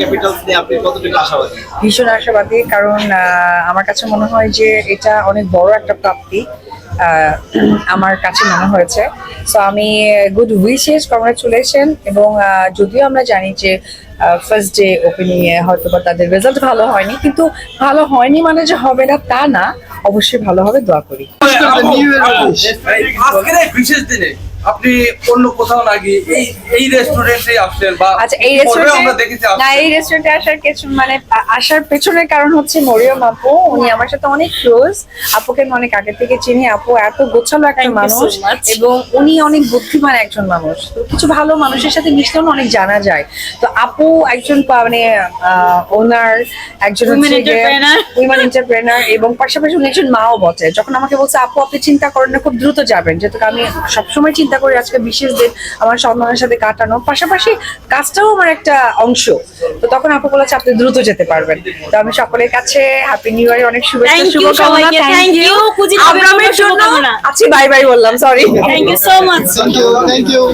Capitals নিয়ে আপনি কতটুকু আশাবাদী? ভীষণ আশাবাদী কারণ আহ, আমার কাছে মনে হয় যে এটা অনেক বড় একটা প্রাপ্তি আহ, আমার কাছে মনে হয়েছে। সো আমি গুড উইশেস কংগ্রাচুলেশন এবং যদিও আমরা জানি যে ফার্স্ট ডে ওপেনিং এ হয়তো বা তাদের রেজাল্ট ভালো হয়নি কিন্তু ভালো হয়নি মানে যে হবে না তা না অবশ্যই ভালো হবে দোয়া করি। আজকের এই বিশেষ দিনে আপনি অন্য কোথাও না গিয়ে এই এই রেস্টুরেন্টে আসলেন বা আচ্ছা এই পরেও আমরা দেখেছি না এই রেস্টুরেন্টে আসার কিছু মানে আসার পেছনের কারণ হচ্ছে মরিয়ম আপু। উনি আমার সাথে অনেক ক্লোজ আপুকে আমি অনেক আগে থেকে চিনি। আপু এত গোছালো একটা মানুষ এবং উনি অনেক বুদ্ধিমান একজন মানুষ। তো কিছু ভালো মানুষের সাথে মিশলেও অনেক জানা যায়। তো আপু একজন মানে ওনার একজন. উইমেন এন্টারপ্রেনার এবং পাশাপাশি উনি একজন মাও বটে। যখন আমাকে বলছে আপু আপনি চিন্তা করেন না খুব দ্রুত যাবেন। যেহেতু আমি সবসময় চিন্তা করি আজকে বিশেষ দিন আমার সম্মানের সাথে কাটানো। পাশাপাশি কাজটাও আমার একটা অংশ। তো তখন আপু বলেছে আপনি দ্রুত যেতে পারবেন। তো আমি সকলের কাছে হ্যাপি নিউ ইয়ার অনেক শুভেচ্ছা শুভকামনা থ্যাংক ইউ বাই বাই বললাম sorry thank you so much thank you.